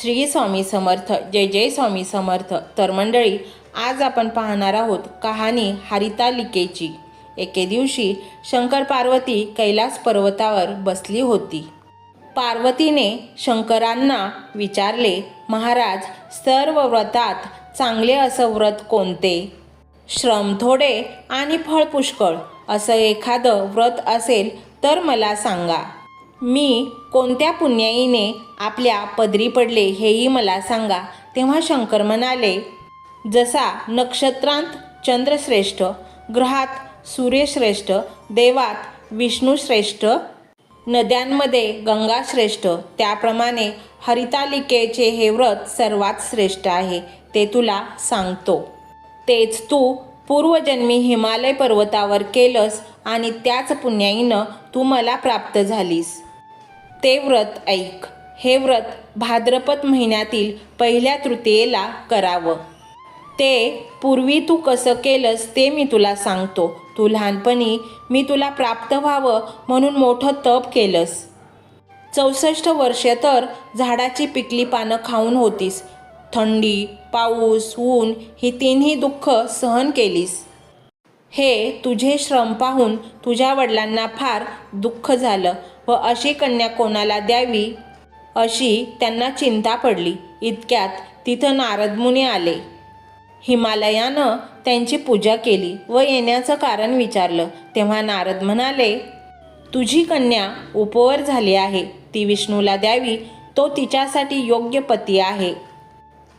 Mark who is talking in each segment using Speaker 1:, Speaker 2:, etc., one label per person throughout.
Speaker 1: श्री स्वामी समर्थ जय जय स्वामी समर्थ. तर मंडळी आज आपण पाहणार आहोत कहाणी हरितालिकेची. एके दिवशी शंकर पार्वती कैलास पर्वतावर बसली होती. पार्वतीने शंकरांना विचारले महाराज सर्व व्रतात चांगले असं व्रत कोणते? श्रम थोडे आणि फळ पुष्कळ. असं एखादं व्रत असेल तर मला सांगा. मी कोणत्या पुण्याईने आपल्या पदरी पडले हेही मला सांगा तेव्हा शंकर म्हणाले जसा नक्षत्रांत चंद्रश्रेष्ठ ग्रहात सूर्यश्रेष्ठ देवात विष्णूश्रेष्ठ नद्यांमध्ये गंगा श्रेष्ठ त्याप्रमाणे हरितालिकेचे हे व्रत सर्वात श्रेष्ठ आहे ते तुला सांगतो. तेच तू पूर्वजन्मी हिमालय पर्वतावर केलंस आणि त्याच पुण्याईनं तू मला प्राप्त झालीस. ते व्रत ऐक. हे व्रत भाद्रपद महिन्यातील पहिल्या तृतीयेला करावं. ते पूर्वी तू कसं केलंस ते मी तुला सांगतो. तू लहानपणी मी तुला प्राप्त व्हावं म्हणून मोठं तप केलंस. चौसष्ट वर्षे तर झाडाची पिकली पानं खाऊन होतीस. थंडी पाऊस ऊन ही तिन्ही दुःख सहन केलीस. हे तुझे श्रम पाहून तुझ्या वडिलांना फार दुःख झालं व अशी कन्या कोणाला द्यावी अशी त्यांना चिंता पडली. इतक्यात तिथं नारदमुनी आले. हिमालयानं त्यांची पूजा केली व येण्याचं कारण विचारलं. तेव्हा नारद म्हणाले तुझी कन्या उपवर झाली आहे. ती विष्णूला द्यावी. तो तिच्यासाठी योग्य पती आहे.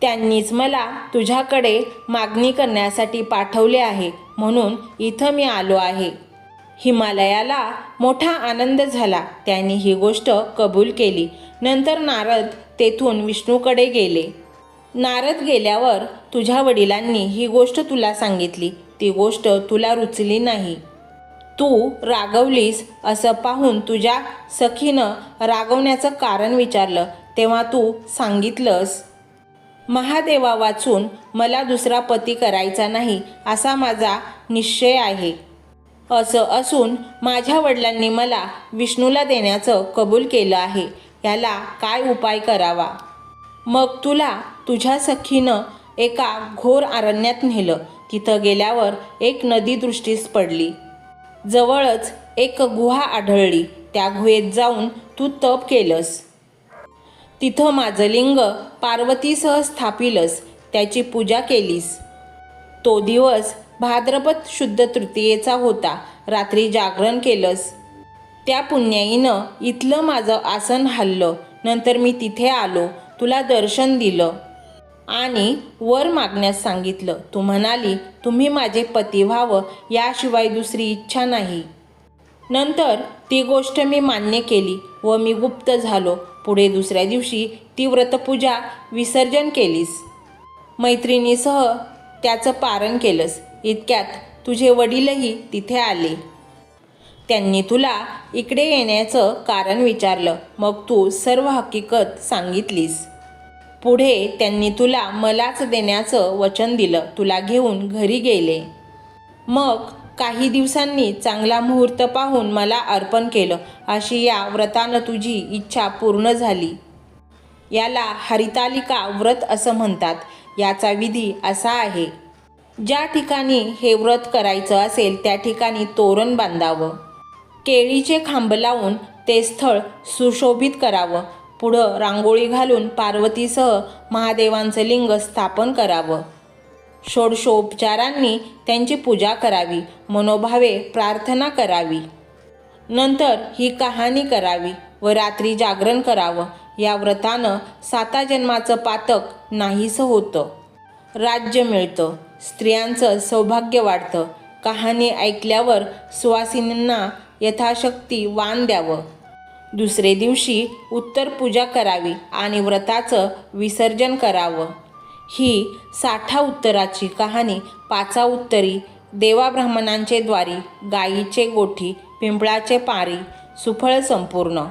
Speaker 1: त्यांनीच मला तुझ्याकडे मागणी करण्यासाठी पाठवले आहे म्हणून इथं मी आलो आहे. हिमालयाला मोठा आनंद झाला. त्यांनी ही गोष्ट कबूल केली. नंतर नारद तेथून विष्णूकडे गेले. नारद गेल्यावर तुझ्या वडिलांनी ही गोष्ट तुला सांगितली. ती गोष्ट तुला रुचली नाही. तू रागवलीस असं पाहून तुझ्या सखीनं रागवण्याचं कारण विचारलं. तेव्हा तू सांगितलंस महादेवा वाचून मला दुसरा पती करायचा नाही असा माझा निश्चय आहे. असं असून माझ्या वडिलांनी मला विष्णूला देण्याचं कबूल केलं आहे. याला काय उपाय करावा? मग तुला तुझ्या सखीनं एका घोर अरण्यात नेलं. तिथं गेल्यावर एक नदी दृष्टीस पडली. जवळच एक गुहा आढळली. त्या गुहेत जाऊन तू तप केलंस. तिथं माझं लिंग पार्वतीसह स्थापिलस त्याची पूजा केलीस. तो दिवस भाद्रपद शुद्ध तृतीयेचा होता रात्री जागरण केलंस. त्या पुण्याईनं इथलं माझं आसन हल्लं नंतर मी तिथे आलो तुला दर्शन दिलं. आणि वर मागण्यास सांगितलं तू म्हणाली तुम्ही माझे पती व्हावं याशिवाय दुसरी इच्छा नाही. नंतर ती गोष्ट मी मान्य केली व मी गुप्त झालो पुढे दुसऱ्या दिवशी ती व्रतपूजा विसर्जन केलीस. मैत्रिणीसह त्याचं पारण केलंस. इतक्यात तुझे वडीलही तिथे आले. त्यांनी तुला इकडे येण्याचं कारण विचारलं. मग तू सर्व हकीकत सांगितलीस. पुढे त्यांनी तुला मलाच देण्याचं वचन दिलं. तुला घेऊन घरी गेले. मग काही दिवसांनी चांगला मुहूर्त पाहून मला अर्पण केलं. अशी या व्रतानं तुझी इच्छा पूर्ण झाली. याला हरितालिका व्रत असं म्हणतात. याचा विधी असा आहे. ज्या ठिकाणी हे व्रत करायचं असेल त्या ठिकाणी तोरण बांधावं. केळीचे खांब लावून ते स्थळ सुशोभित करावं. पुढं रांगोळी घालून पार्वतीसह महादेवांचं लिंग स्थापन करावं. षोडशोपचारांनी त्यांची पूजा करावी मनोभावे प्रार्थना करावी. नंतर ही कहाणी करावी व रात्री जागरण करावं. या व्रतानं साता जन्माचं पातक नाहीसं होतं. राज्य मिळतं स्त्रियांचं सौभाग्य वाढतं. कहाणी ऐकल्यावर सुवासिनींना यथाशक्ती वाण द्यावं. दुसरे दिवशी उत्तर पूजा करावी आणि व्रताचं विसर्जन करावं. ही साठा उत्तराची कहाणी पाचा उत्तरी देवा ब्राह्मणांचे द्वारी गायीचे गोठी पिंपळाचे पारी सुफळ संपूर्ण.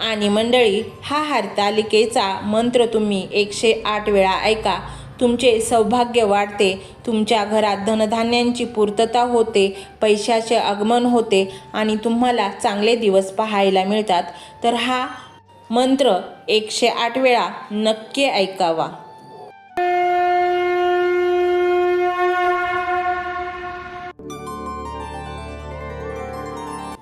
Speaker 1: आणि मंडळी हा हरतालिकेचा मंत्र तुम्ही एकशे आठ वेळा ऐका. तुमचे सौभाग्य वाढते. तुमच्या घरात धनधान्यांची पूर्तता होते. पैशाचे आगमन होते. आणि तुम्हाला चांगले दिवस पाहायला मिळतात. तर हा मंत्र एकशे आठ वेळा नक्की ऐकावा.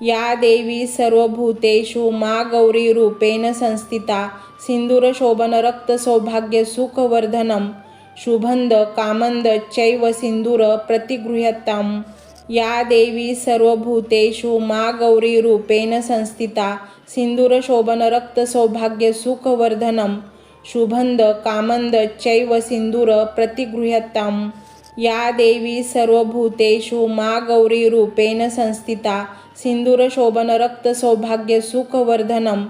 Speaker 1: या देवी सर्वभूतेषु मा गौरी रूपेण संस्थिता सिंदूरशोभन रक्त सौभाग्य सुखवर्धनम शुभंद कामंद चैव सिंदूर प्रतिगृह्यताम। या देवी सर्वभूतेषु मा गौरी रूपेण संस्थिता सिंदूरशोभन रक्त सौभाग्य सुखवर्धनम शुभंद कामंद चैव सिंदूर प्रतिगृह्यताम। या देवी सर्वभूतेषु मा गौरी रूपेण संस्थिता सिन्दूरशोभनरक्तसौभाग्यसुखवर्धनं रक्त सौभाग्य सुखवर्धनम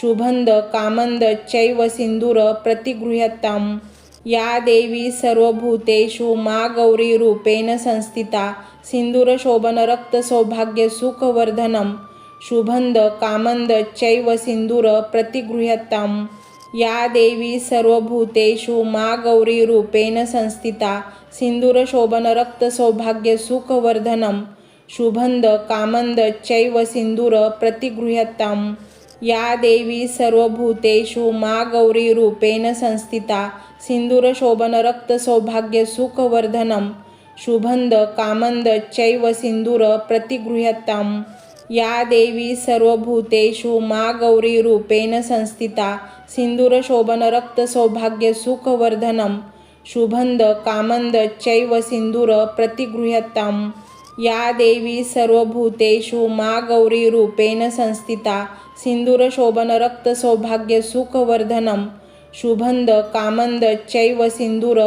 Speaker 1: शुभंद कामंद चैव सिंदूर प्रतिगृह्यताम। या देवी सर्वभूतेषु मा गौरी रूपेण संस्थिता सिन्दूरशोभनरक्तसौभाग्यसुखवर्धनं रक्त सौभाग्य सुखवर्धनम शुभंद कामंद चैव सिंदूर प्रतिगृह्यताम। या देवी सर्वभूतेषु मा गौरी रूपेण संस्थिता सिंदूरशोभन रक्त सौभाग्य सुखवर्धनम शुभंद कामंद चैव सिंदूर प्रतिगृह्यताम। या देवी सर्वभूतेषु मा गौरी रूपेण संस्थिता सिंदूरशोभन रक्त सौभाग्य सुखवर्धनम शुभंद कामंद चैव सिंदूर प्रतिगृह्यताम। या देवी सर्वभूतेषु मा गौरी रूपेण संस्थिता सिंदूरशोभन रक्त सौभाग्य सुखवर्धनम शुभंद कामंद चैव सिंदूर या देवी सर्वभूतेषु मा गौरी रूपेण संस्थिता सिंदूरशोभन रक्त सौभाग्य सुखवर्धनम शुभंद कामंद चैव सिंदूर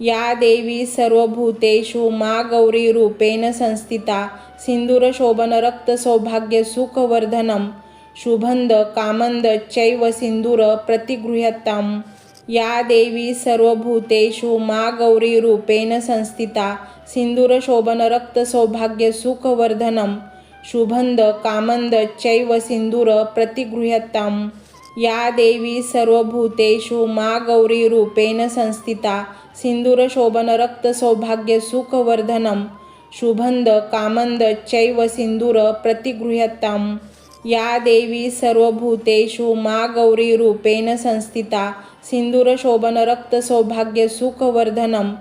Speaker 1: या देवी सर्वभूतेषु मा गौरी रूपेण संस्थिता सिंदूरशोभन रक्त सौभाग्य सुखवर्धनम शुभंद कामंद चैव सिंदूर प्रतिगृह्यताम। या देवी सर्वभूतेषु मा गौरी रूपेण संस्थिता सिंदूरशोभन रक्त सौभाग्य सुखवर्धनम शुभंद कामंद चैव सिंदूर प्रतिगृह्यताम। या देवी सर्वभूतेषु मा गौरी रूपेण संस्थिता सिंदूरशोभन रक्त सौभाग्य सुखवर्धनम शुभंद कामंद चैव सिंदूर प्रतिगृह्यताम। या देवी सर्वभूतेषु मा गौरी रूपेण संस्थिता सिंदूरशोभन रक्त सौभाग्य सुखवर्धनम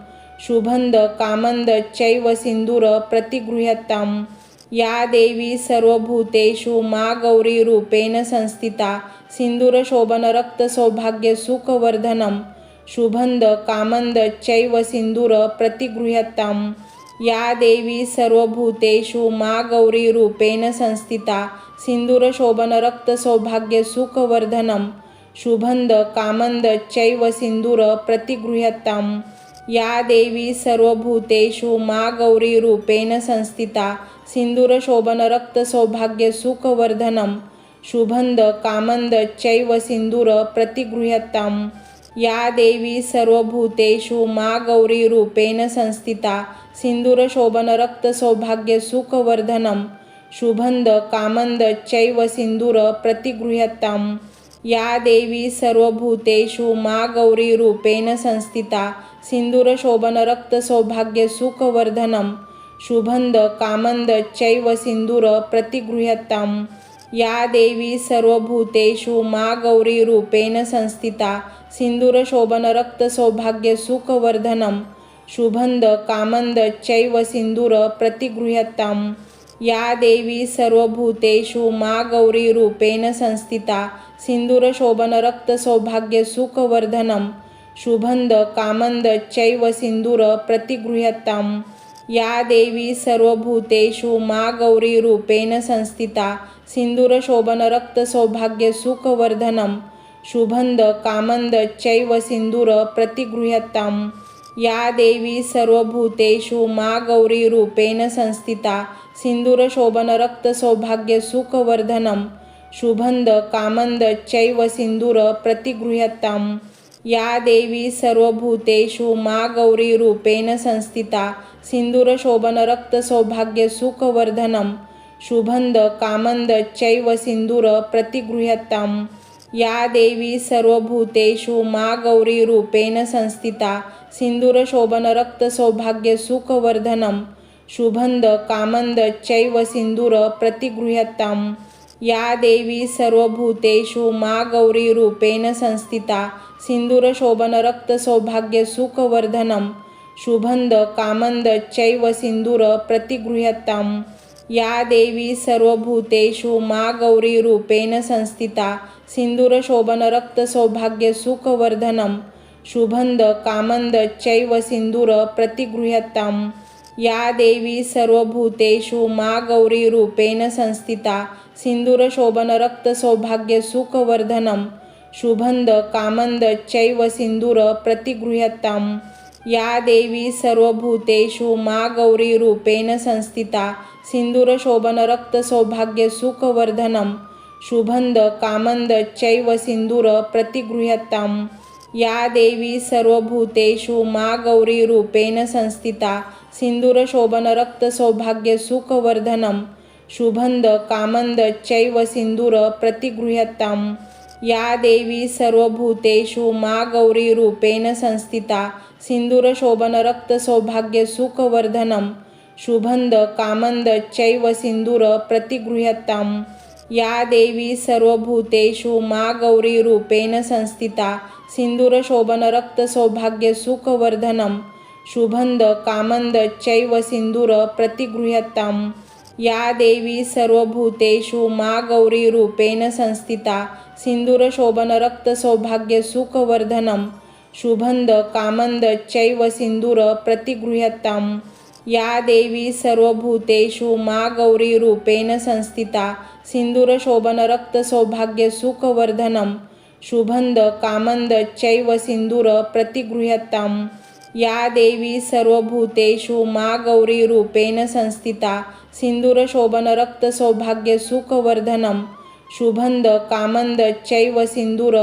Speaker 1: शुभंद कामंद चैव सिंदूर प्रतिगृह्यताम। या देवी सर्वभूतेषु मा गौरी रूपेण संस्थिता सिंदूरशोभन रक्त सौभाग्य सुखवर्धनम शुभंद कामंद चैव सिंदूर प्रतिगृह्यताम। या देवी सर्वभूतेषु मा गौरी रूपेण संस्थिता सिंदूरशोभन रक्त सौभाग्य सुखवर्धनम शुभंद कामंद चैव सिंदूर प्रतिगृह्यताम। या देवी सर्वभूतेषु मा गौरी रूपेण संस्थिता सिन्दूरशोभनरक्तसौभाग्यसुखवर्धनं शुभन्द कामन्द चैव सिन्दूर प्रतिगृह्यताम। या देवी सर्वभूतेषु मा गौरी रूपेण संस्थिता सिन्दूरशोभनरक्तसौभाग्यसुखवर्धनं शुभन्द कामन्द चैव सिन्दूर प्रतिगृह्यताम। या देवी सर्वभूतेषु मा गौरी रूपेण संस्थिता सिंदूरशोभन रक्त सौभाग्य सुखवर्धनम। शुभंद कामंद चैव सिंदूर प्रतिगृह्यताम। या देवी सर्वभूतेषु मा गौरी रूपेण संस्थिता। सिंदूरशोभन रक्त सौभाग्य सुखवर्धनम। शुभंद कामंद चैव सिंदूर प्रतिगृह्यताम। या देवी सर्वभूतेषु मा गौरी रूपेण संस्थिता। सिंदूरशोभन रक्त सौभाग्य सुखवर्धनम। शुभंद कामंद चैव सिंदूर प्रतिगृह्यताम। या देवी सर्वभूतेषु मा गौरी रूपेण संस्थिता। सिन्दूरशोभनरक्तसौभाग्यसुखवर्धनं रक्त सौभाग्य सुखवर्धनम। शुभंद कामंद चैव सिंदूर प्रतिगृह्यताम। या देवी सर्वभूतेषु मा गौरी रूपेण संस्थिता। सिन्दूरशोभनरक्तसौभाग्यसुखवर्धनं रक्त सौभाग्य सुखवर्धनम। शुभंद कामंद चैव सिंदूर प्रतिगृह्यताम। या देवी सर्वभूतेषु मा गौरी रूपेण संस्थिता सिंदूरशोभन रक्त कामन्द सुखवर्धनम शुभंद कामंद चैव सिंदूर प्रतिगृह्यताम। या देवी सर्वभूतेषु मा गौरी रूपेण संस्थिता सिंदूरशोभन रक्त कामन्द सुखवर्धनम शुभंद कामंद चैव सिंदूर प्रतिगृह्यताम। या देवी सर्वभूतेषु मा गौरी रूपेण संस्थिता सिन्दूरशोभनरक्तसौभाग्यसुखवर्धनं शुभन्द कामन्द चैव सिन्दूर प्रतिगृह्यताम्। या देवी सर्वभूतेषु मा गौरी रूपेण संस्थिता सिन्दूरशोभनरक्तसौभाग्यसुखवर्धनं शुभन्द कामन्द चैव सिन्दूर प्रतिगृह्यताम्। या देवी सर्वभूतेषु मा गौरी रूपेण संस्थिता सिन्दूरशोभनरक्तसौभाग्यसुखवर्धनं शुभन्द कामन्द चैव सिन्दूर प्रतिगृह्यताम्। या देवी सर्वभूतेषु मा गौरी रूपेण संस्थिता सिन्दूरशोभनरक्तसौभाग्यसुखवर्धनं शुभन्द कामन्द चैव सिन्दूर प्रतिगृह्यताम्। या देवी सर्वभूतेषु मा गौरी रूपेण संस्थिता सिन्दूरशोभनरक्तसौभाग्यसुखवर्धनं शुभन्द कामन्द चैव सिंदूर प्रतिगृह्यताम्। या देवी सर्वभूतेषु मा गौरी रूपेण संस्थिता। सिन्दूरशोभनरक्तसौभाग्यसुखवर्धनं शुभन्द कामन्द चैव सिंदूर प्रतिगृह्यताम्। या देवी सर्वभूतेषु मा गौरी रूपेण संस्थिता। सिन्दूरशोभनरक्तसौभाग्यसुखवर्धनं शुभंद कामन्द चैव सिंदूर प्रतिगृह्यताम्। या देवी सर्वभूतेषु मा गौरी रूपेण संस्थिता। सिन्दूरशोभनरक्तसौभाग्यसुखवर्धनं शुभंद कामन्द चैव सिंदूर प्रतिगृह्यताम्। या देवी सर्वभूतेषु मा गौरी रूपेण संस्थिता। सिन्दूरशोभनरक्तसौभाग्यसुखवर्धनं शुभंद कामन्द चैव सिंदूर प्रतिगृह्यताम्। या देवी सर्वभूतेषु मा गौरी रूपेण संस्थिता सिन्दूरशोभनरक्तसौभाग्यसुखवर्धनं शुभन्द कामन्द चैव सिन्दूर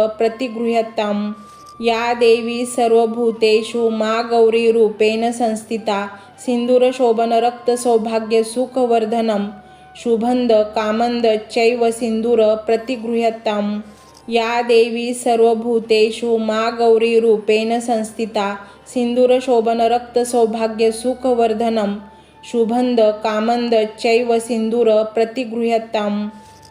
Speaker 1: या देवी सर्वभूतेषु मा गौरी रूपेण संस्थिता सिन्दूरशोभनरक्तसौभाग्यसुखवर्धनं शुभन्द कामन्द चैव सिन्दूर या देवी सर्वभूतेषु मा गौरी रूपेण संस्थिता सिन्दूरशोभनरक्तसौभाग्यसुखवर्धनं शुभन्द कामन्द चैव सिन्दूर प्रतिगृह्यताम्।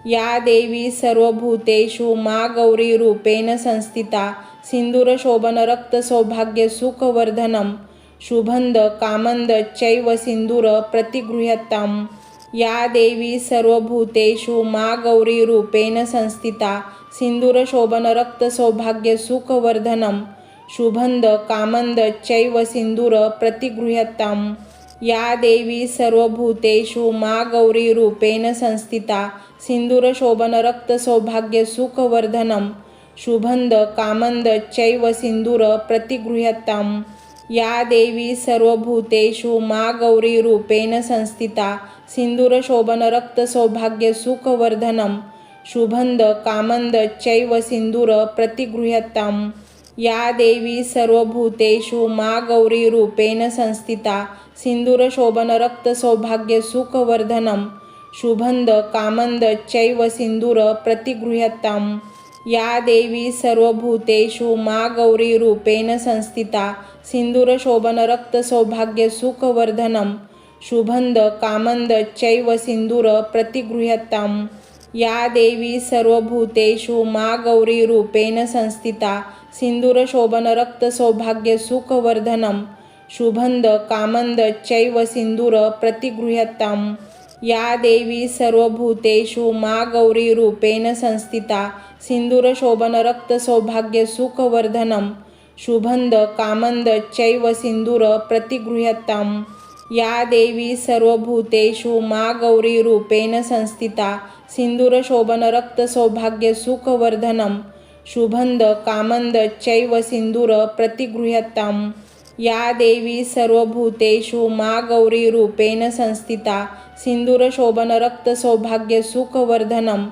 Speaker 1: या देवी सर्वभूतेषु मा गौरी रूपेण संस्थिता सिन्दूरशोभनरक्तसौभाग्यसुखवर्धनं शुभन्द कामन्द चैव सिन्दूर प्रतिगृह्यताम्। या देवी सर्वभूतेषु मा गौरी रूपेण संस्थिता सिन्दूरशोभनरक्तसौभाग्यसुखवर्धनं शुभंद कामन्द चैव सिंदूर प्रतिगृह्यताम्। या देवी सर्वभूतेषु मा गौरी रूपेण संस्थिता। सिन्दूरशोभनरक्तसौभाग्यसुखवर्धनं शुभंद कामन्द चैव सिंदूर प्रतिगृह्यताम्। या देवी सर्वभूतेषु मा गौरी रूपेण संस्थिता। सिन्दूरशोभनरक्तसौभाग्यसुखवर्धनं शुभन्द कामन्द चैव सिंदूर प्रतिगृह्यताम्। या देवी सर्वभूतेषु मा गौरी रूपेण संस्थिता। सिन्दूरशोभनरक्तसौभाग्यसुखवर्धनं शुभन्द कामन्द चैव सिन्दूर प्रतिगृह्यताम्। या देवी सर्वभूतेषु मा गौरी रूपेण संस्थिता। सिन्दूरशोभनरक्तसौभाग्यसुखवर्धनं शुभन्द कामन्द चैव सिन्दूर प्रतिगृह्यताम्। या देवी सर्वभूतेषु मा गौरी रूपेण संस्थिता सिन्दूरशोभनरक्तसौभाग्यसुखवर्धनं शुभन्द कामन्द चैव सिन्दूर प्रतिगृह्यताम्। या देवी सर्वभूतेषु मा गौरी रूपेण संस्थिता सिन्दूरशोभनरक्तसौभाग्यसुखवर्धनं शुभन्द कामन्द चैव सिन्दूर प्रतिगृह्यताम्। या देवी सर्वभूतेषु मा गौरी रूपेण संस्थिता सिन्दूरशोभनरक्तसौभाग्यसुखवर्धनं शुभन्द कामन्द चैव सिन्दूर या देवी सर्वभूतेषु मा गौरी रूपेण संस्थिता सिन्दूरशोभनरक्तसौभाग्यसुखवर्धनं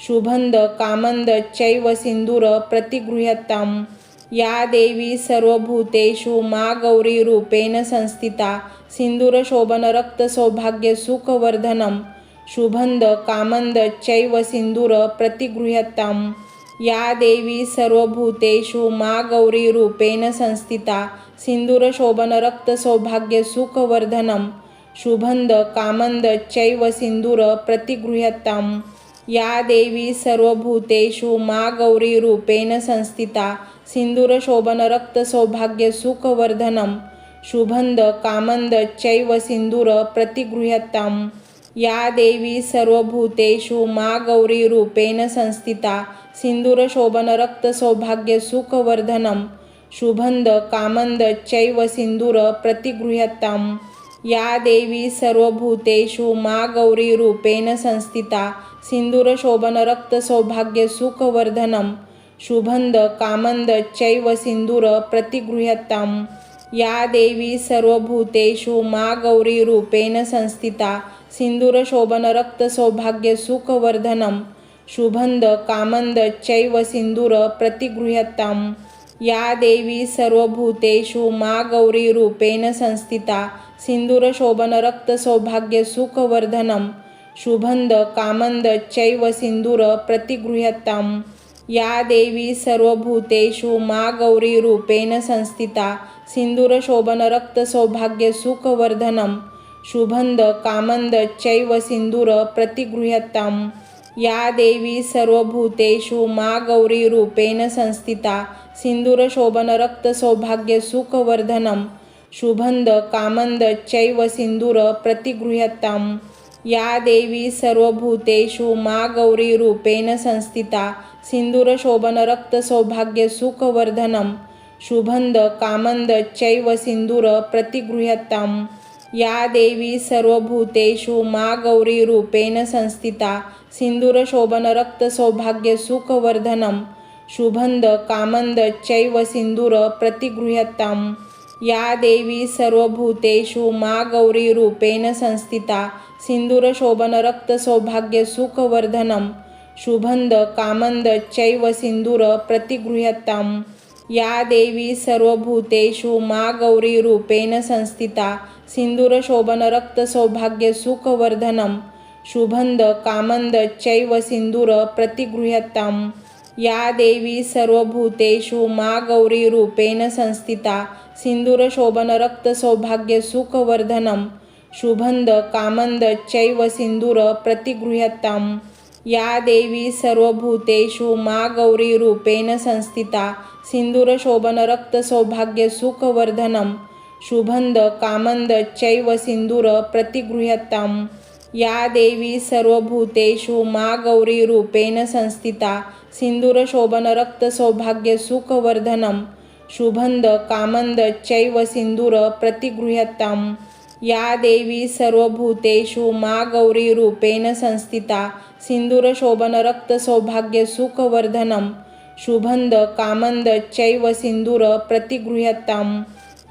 Speaker 1: शुभन्द कामन्द चैव सिन्दूर या देवी सर्वभूतेषु मा गौरी रूपेण संस्थिता सिन्दूरशोभनरक्तसौभाग्यसुखवर्धनं शुभन्द कामन्द चैव सिन्दूर प्रतिगृह्यताम्। या देवी सर्वभूतेषु मा गौरी रूपेण संस्थिता सिन्दूरशोभनरक्तसौभाग्यसुखवर्धनं शुभन्द कामन्द चैव सिन्दूर प्रतिगृह्यताम्। या देवी सर्वभूतेषु मा गौरी रूपेण संस्थिता सिन्दूरशोभनरक्तसौभाग्यसुखवर्धनं शुभंद कामन्द चैव सिंदूर प्रतिगृह्यताम्। या देवी सर्वभूतेषु मा गौरी रूपेण संस्थिता सिन्दूरशोभनरक्तसौभाग्यसुखवर्धनं शुभंद कामन्द चैव सिंदूर प्रतिगृह्यताम्। या देवी सर्वभूतेषु मा गौरी रूपेण संस्थिता सिन्दूरशोभनरक्तसौभाग्यसुखवर्धनं शुभन्द कामन्द चैव सिन्दूर या देवी सर्वभूतेषु मा गौरी रूपेण संस्थिता सिन्दूरशोभनरक्तसौभाग्यसुखवर्धनं शुभन्द कामन्द चैव सिन्दूर या देवी सर्वभूतेषु मा गौरी रूपेण संस्थिता सिन्दूरशोभनरक्तसौभाग्यसुखवर्धनं शुभंद कामन्द चैव सिंदूर प्रतिगृह्यताम्। या देवी सर्वभूतेषु मा गौरी रूपेण संस्थिता सिन्दूरशोभनरक्तसौभाग्यसुखवर्धनं शुभंद कामन्द चैव सिंदूर प्रतिगृह्यताम्। या देवी सर्वभूतेषु मा गौरी रूपेण संस्थिता सिन्दूरशोभनरक्तसौभाग्यसुखवर्धनं शुभन्द कामन्द चैव सिन्दूर प्रतिगृह्यताम्। या देवी सर्वभूतेषु मा गौरी रूपेण संस्थिता सिन्दूरशोभनरक्तसौभाग्यसुखवर्धनं शुभन्द कामन्द चैव सिन्दूर प्रतिगृह्यताम्। या देवी सर्वभूतेषु मा गौरी रूपेण संस्थिता सिन्दूरशोभनरक्तसौभाग्यसुखवर्धनं शुभन्द कामन्द चैव सिन्दूर प्रतिगृह्यताम्। या देवी सर्वभूतेषु मा गौरी रूपेण संस्थिता सिन्दूरशोभनरक्तसौभाग्यसुखवर्धनं शुभन्द कामन्द चैव सिन्दूर प्रतिगृह्यताम्। या देवी सर्वभूतेषु मा गौरी रूपेण संस्थिता सिन्दूरशोभनरक्तसौभाग्यसुखवर्धनं शुभन्द कामन्द चैव सिन्दूर प्रतिगृह्यताम्। या देवी सर्वभूतेषु मा गौरी रूपेण संस्थिता सिन्दूरशोभनरक्तसौभाग्यसुखवर्धनं शुभन्द कामन्द चैव सिन्दूर प्रतिगृह्यताम्। या देवी सर्वभूतेषु मा गौरी रूपेण संस्थिता सिन्दूरशोभनरक्तसौभाग्यसुखवर्धनं शुभन्द कामन्द चैव सिन्दूर प्रतिगृह्यताम्। या देवी सर्वभूतेषु मा गौरी रूपेण संस्थिता सिन्दूरशोभनरक्तसौभाग्यसुखवर्धनं शुभन्द कामन्द चैव सिन्दूर प्रतिगृह्यताम्। या देवी सर्वभूतेषु मा गौरी रूपेण संस्थिता सिन्दूरशोभनरक्तसौभाग्यसुखवर्धनं शुभंद कामन्द चैव सिंदूर प्रतिगृह्यताम्।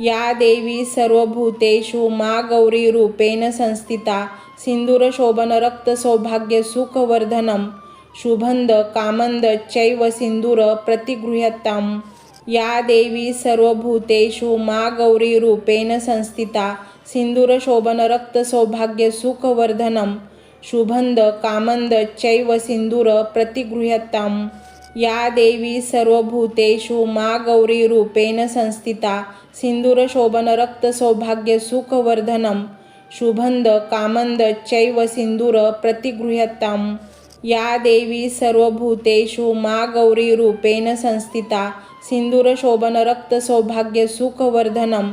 Speaker 1: या देवी सर्वभूतेषु मा गौरी रूपेण संस्थिता सिन्दूरशोभनरक्तसौभाग्यसुखवर्धनं शुभंद कामन्द चैव सिंदूर प्रतिगृह्यताम्। या देवी सर्वभूतेषु मा गौरी रूपेण संस्थिता सिन्दूरशोभनरक्तसौभाग्यसुखवर्धनं शुभन्द कामन्द चैव सिन्दूर प्रतिगृह्यताम्। या देवी सर्वभूतेषु मा गौरी रूपेण संस्थिता सिन्दूरशोभनरक्तसौभाग्यसुखवर्धनं शुभन्द कामन्द चैव सिन्दूर प्रतिगृह्यताम्। या देवी सर्वभूतेषु मा गौरी रूपेण संस्थिता सिन्दूरशोभनरक्तसौभाग्यसुखवर्धनं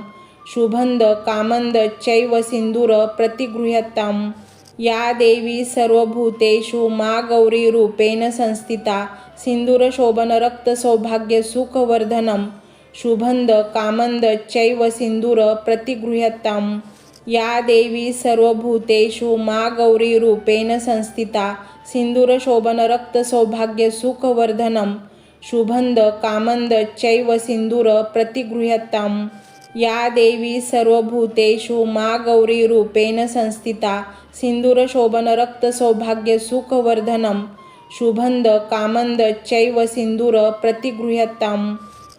Speaker 1: शुभन्द कामन्द चैव सिंदूर प्रतिगृह्यताम्। या देवी सर्वभूतेषु मा गौरी रूपेण संस्थिता सिन्दूरशोभनरक्तसौभाग्यसुखवर्धनं शुभन्द कामन्द चैव सिंदूर प्रतिगृह्यताम्। या देवी सर्वभूतेषु मा गौरी रूपेण संस्थिता सिन्दूरशोभनरक्तसौभाग्यसुखवर्धनं शुभंद कामंद चैव सिंदूर प्रतिगृह्यताम्। या देवी सर्वभूतेषु मा गौरी रूपेण संस्थिता सिन्दूरशोभनरक्तसौभाग्यसुखवर्धनं शुभंद कामंद चैव सिंदूर प्रतिगृह्यताम्।